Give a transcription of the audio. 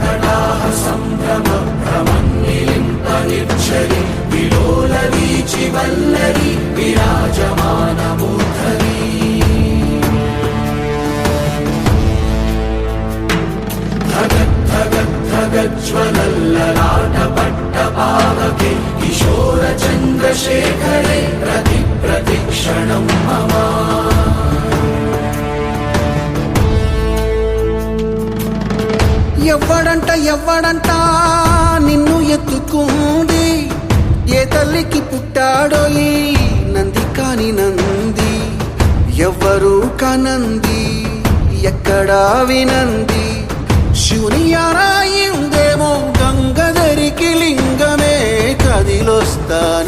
కటాహ సంభ్రమ భ్రమన్నిలింపనిచ్చరి విలోల వీచి వల్లరి విరాజమానమూర్ధరి జ్వలల్లలాట పట్ట పావకే కిశోర చంద్రశేఖరే ఎవ్వడంట ఎవ్వడంట నిన్ను ఎత్తుకుంది. ఏ తల్లికి పుట్టాడో నంది కాని నంది. ఎవ్వరు కనంది ఎక్కడా వినంది. శివుని ఆరాయిందేమో గంగధరికి లింగమే కదిలొస్తాను.